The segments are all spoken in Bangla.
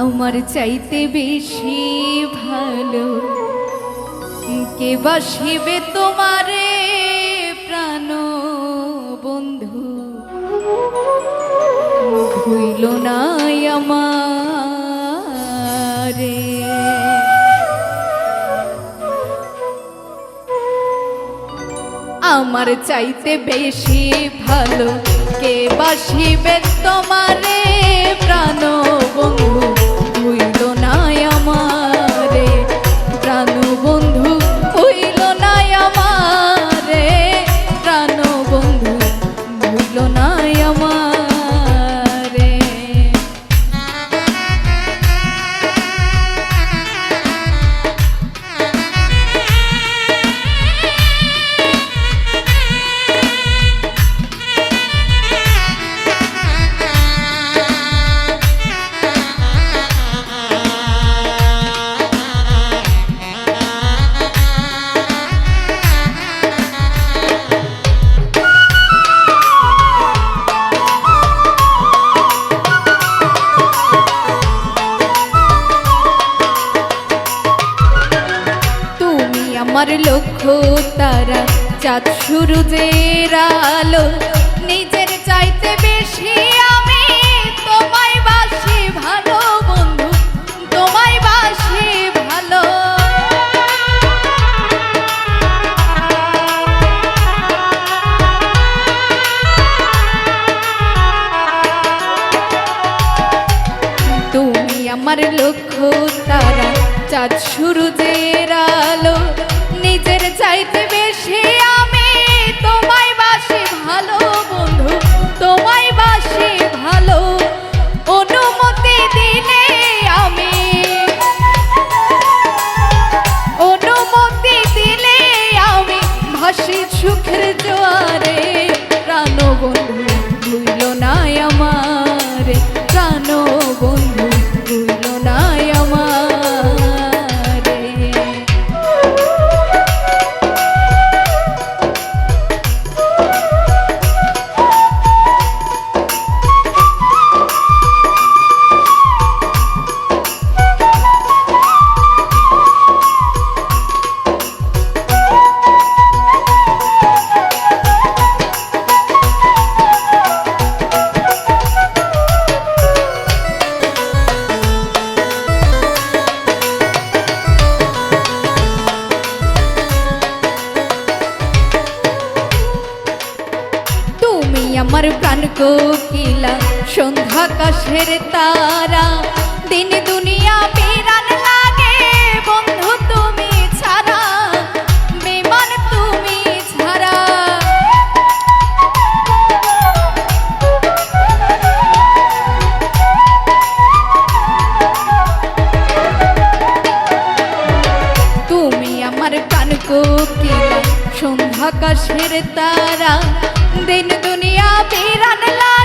আমার চাইতে বেশি ভালো। কে বাসিবে তোমারে প্রাণ বন্ধু? হইল না আমারে। আমার চাইতে বেশি ভালো, কে বাসিবে তোমারে প্রাণ বন্ধু? আমার লক্ষ্য তারা চাঁদ সূর্যের আলো। নিজের চাইতে বেশি আমি তোমায় বাসি ভালো বন্ধু, তোমায় বাসি ভালো। তুমি আমার লক্ষ্য তারা, চাঁদ সূর্যের সুখের জোয়ারে। আমার প্রাণ কোকিলা, সন্ধ্যা কাশের তারা। দিন দুনিয়া বিরান লাগে, বন্ধু তুমি ছাড়া, বেমান তুমি ছাড়া। তুমি আমার প্রাণ কোকিলা, সন্ধ্যা কাশের তারা। দিন দুনিয়া বিরান লাগে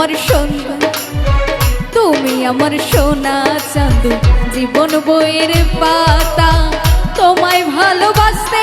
আমার সন্ধ্যা তুমি আমার সোনা চাঁদ জীবন বইয়ের পাতা তোমায় ভালোবাসতে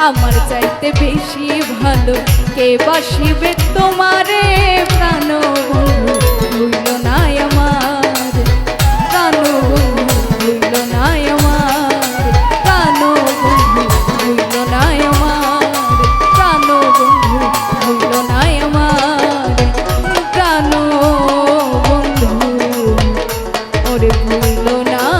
আমার চাইতে বেশি ভালো কে বাসিবে তোমারে প্রাণ? আমার আমার আমার আমার ওরে ভুল না